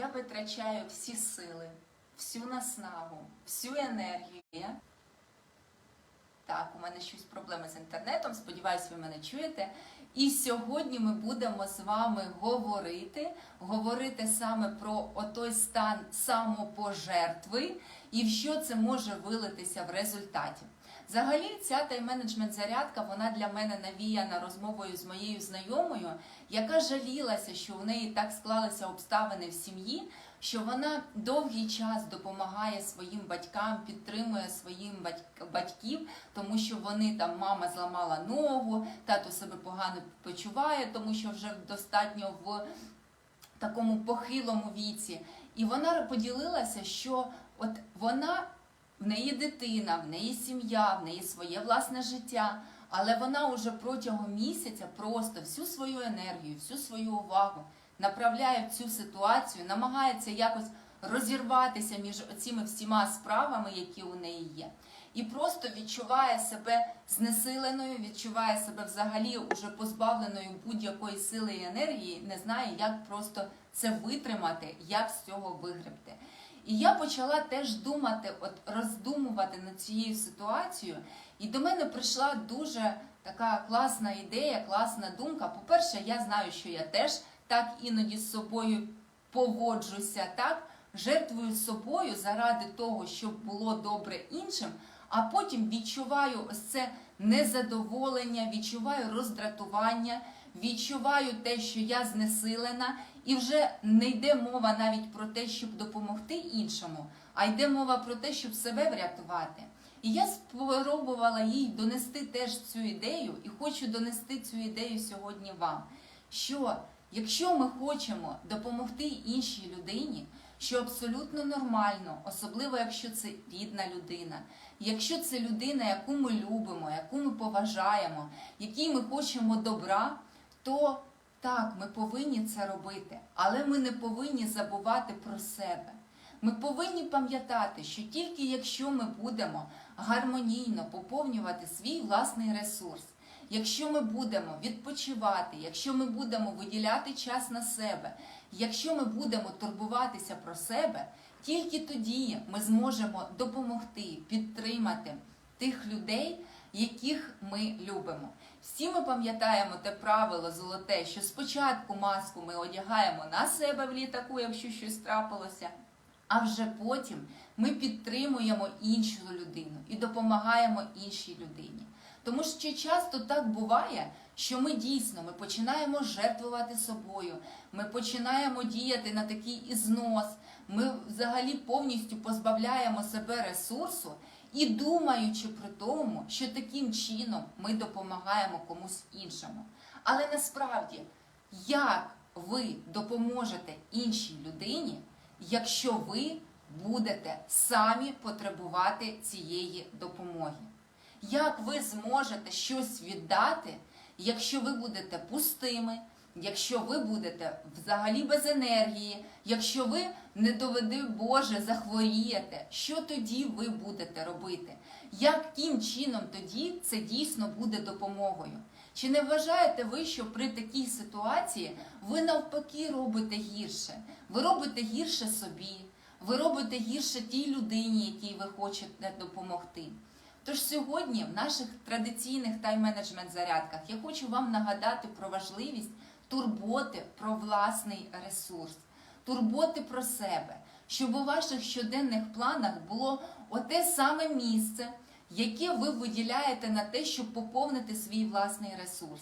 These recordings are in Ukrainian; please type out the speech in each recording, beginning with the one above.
я витрачаю всі сили, всю наснагу, всю енергію. Так, у мене щось проблеми з інтернетом. Сподіваюсь, ви мене чуєте. І сьогодні ми будемо з вами говорити, говорити саме про отой стан самопожертви і в що це може вилитися в результаті. Взагалі, ця тайм-менеджмент зарядка вона для мене навіяна розмовою з моєю знайомою, яка жалілася, що у неї так склалися обставини в сім'ї, що вона довгий час допомагає своїм батькам, підтримує своїм батьків, тому що вони там мама зламала ногу, тато себе погано почуває, тому що вже достатньо в такому похилому віці. І вона поділилася, що от вона в неї дитина, в неї сім'я, в неї своє власне життя. Але вона уже протягом місяця просто всю свою енергію, всю свою увагу направляє в цю ситуацію, намагається якось розірватися між цими всіма справами, які у неї є. І просто відчуває себе знесиленою, відчуває себе взагалі уже позбавленою будь-якої сили і енергії, не знає, як просто це витримати, як з цього вигребти. І я почала теж думати, от роздумувати над цією ситуацією, і до мене прийшла дуже така класна ідея, класна думка. По-перше, я знаю, що я теж так іноді з собою поводжуся, так? Жертвую собою заради того, щоб було добре іншим, а потім відчуваю ось це незадоволення, відчуваю роздратування, відчуваю те, що я знесилена, і вже не йде мова навіть про те, щоб допомогти іншому, а йде мова про те, щоб себе врятувати. І я спробувала їй донести теж цю ідею, і хочу донести цю ідею сьогодні вам. Що якщо ми хочемо допомогти іншій людині, що абсолютно нормально, особливо якщо це рідна людина, якщо це людина, яку ми любимо, яку ми поважаємо, якій ми хочемо добра, то так, ми повинні це робити, але ми не повинні забувати про себе. Ми повинні пам'ятати, що тільки якщо ми будемо гармонійно поповнювати свій власний ресурс, якщо ми будемо відпочивати, якщо ми будемо виділяти час на себе, якщо ми будемо турбуватися про себе, тільки тоді ми зможемо допомогти, підтримати тих людей, яких ми любимо. Всі ми пам'ятаємо те правило золоте, що спочатку маску ми одягаємо на себе в літаку, якщо щось трапилося, а вже потім ми підтримуємо іншу людину і допомагаємо іншій людині. Тому що часто так буває, що ми дійсно ми починаємо жертвувати собою, ми починаємо діяти на такий ізнос, ми взагалі повністю позбавляємо себе ресурсу і думаючи при тому, що таким чином ми допомагаємо комусь іншому. Але насправді, як ви допоможете іншій людині, якщо ви будете самі потребувати цієї допомоги? Як ви зможете щось віддати, якщо ви будете пустими, якщо ви будете взагалі без енергії, якщо ви, не доведи Боже, захворієте, що тоді ви будете робити? Яким чином тоді це дійсно буде допомогою? Чи не вважаєте ви, що при такій ситуації ви навпаки робите гірше? Ви робите гірше собі, ви робите гірше тій людині, якій ви хочете допомогти. Тож сьогодні в наших традиційних тайм-менеджмент зарядках я хочу вам нагадати про важливість турботи про власний ресурс, турботи про себе, щоб у ваших щоденних планах було оте саме місце, яке ви виділяєте на те, щоб поповнити свій власний ресурс.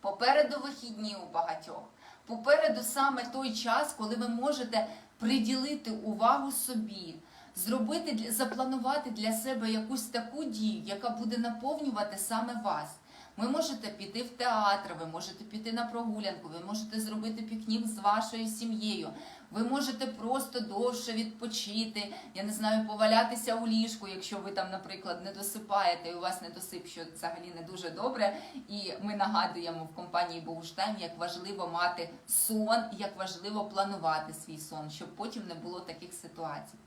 Попереду вихідні у багатьох. Попереду саме той час, коли ви можете приділити увагу собі, зробити запланувати для себе якусь таку дію, яка буде наповнювати саме вас. Ви можете піти в театр, ви можете піти на прогулянку, ви можете зробити пікнік з вашою сім'єю. Ви можете просто довше відпочити, я не знаю, повалятися у ліжку, якщо ви там, наприклад, не досипаєте, і у вас недосип, що взагалі не дуже добре. І ми нагадуємо в компанії Боуштайм, як важливо мати сон, як важливо планувати свій сон, щоб потім не було таких ситуацій.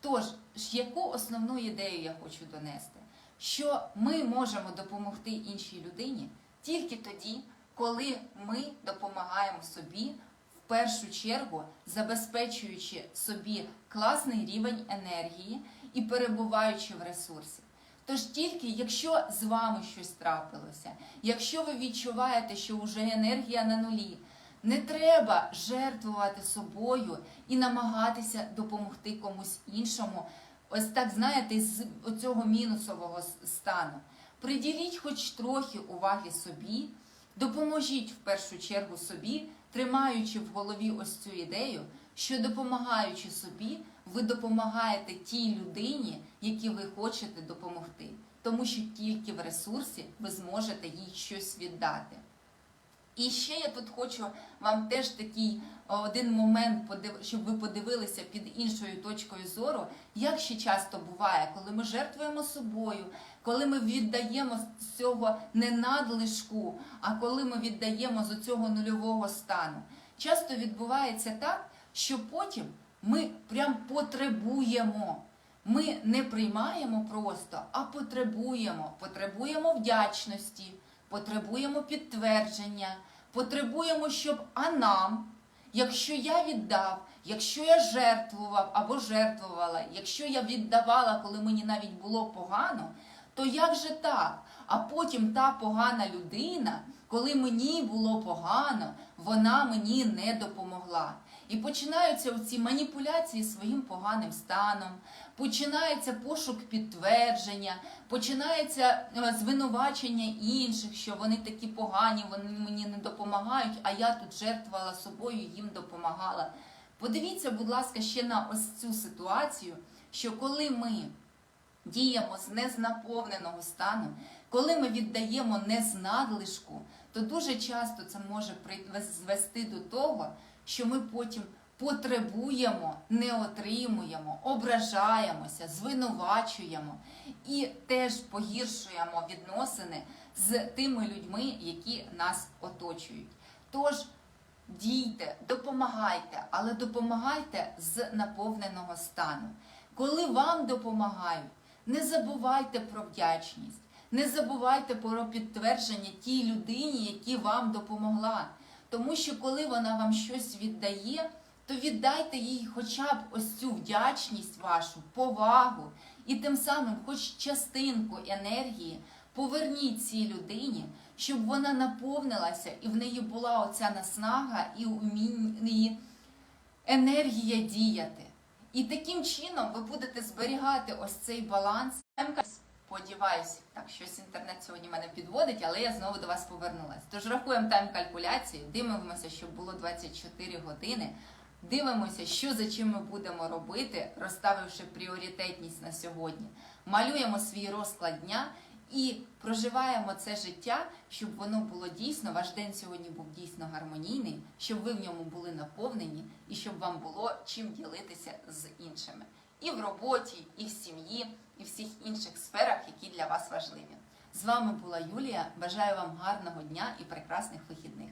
Тож, яку основну ідею я хочу донести? Що ми можемо допомогти іншій людині тільки тоді, коли ми допомагаємо собі в першу чергу забезпечуючи собі класний рівень енергії і перебуваючи в ресурсі. Тож тільки якщо з вами щось трапилося, якщо ви відчуваєте, що вже енергія на нулі, не треба жертвувати собою і намагатися допомогти комусь іншому. Ось так знаєте, з оцього мінусового стану. Приділіть хоч трохи уваги собі, допоможіть в першу чергу собі, тримаючи в голові ось цю ідею, що допомагаючи собі, ви допомагаєте тій людині, якій ви хочете допомогти. Тому що тільки в ресурсі ви зможете їй щось віддати. І ще я тут хочу вам теж такий один момент, щоб ви подивилися під іншою точкою зору, як ще часто буває, коли ми жертвуємо собою, коли ми віддаємо з цього не надлишку, а коли ми віддаємо з цього нульового стану. Часто відбувається так, що потім ми прям потребуємо. Ми не приймаємо просто, а потребуємо. Потребуємо вдячності, потребуємо підтвердження, потребуємо, щоб а нам, якщо я віддав, якщо я жертвував або жертвувала, якщо я віддавала, коли мені навіть було погано, то як же так? А потім та погана людина, коли мені було погано, вона мені не допомогла. І починаються ці маніпуляції своїм поганим станом, починається пошук підтвердження, починається е, звинувачення інших, що вони такі погані, вони мені не допомагають, а я тут жертвувала собою, їм допомагала. Подивіться, будь ласка, ще на ось цю ситуацію, що коли ми діємо з незнаповненого стану, коли ми віддаємо не з надлишку, то дуже часто це може призвести до того, що ми потім потребуємо, не отримуємо, ображаємося, звинувачуємо і теж погіршуємо відносини з тими людьми, які нас оточують. Тож дійте, допомагайте, але допомагайте з наповненого стану. Коли вам допомагають, не забувайте про вдячність, не забувайте про підтвердження тій людині, яка вам допомогла. Тому що коли вона вам щось віддає, то віддайте їй хоча б ось цю вдячність вашу, повагу, і тим самим, хоч частинку енергії, поверніть цій людині, щоб вона наповнилася і в неї була оця наснага і уміння енергія діяти. І таким чином ви будете зберігати ось цей баланс. Сподіваюсь, так щось інтернет сьогодні мене підводить, але я знову до вас повернулася. Тож рахуємо тайм-калькуляцію, дивимося, щоб було 24 години. Дивимося, що за чим ми будемо робити, розставивши пріоритетність на сьогодні. Малюємо свій розклад дня і проживаємо це життя, щоб воно було дійсно, ваш день сьогодні був дійсно гармонійний, щоб ви в ньому були наповнені і щоб вам було чим ділитися з іншими і в роботі, і в сім'ї, і в всіх інших сферах, які для вас важливі. З вами була Юлія. Бажаю вам гарного дня і прекрасних вихідних.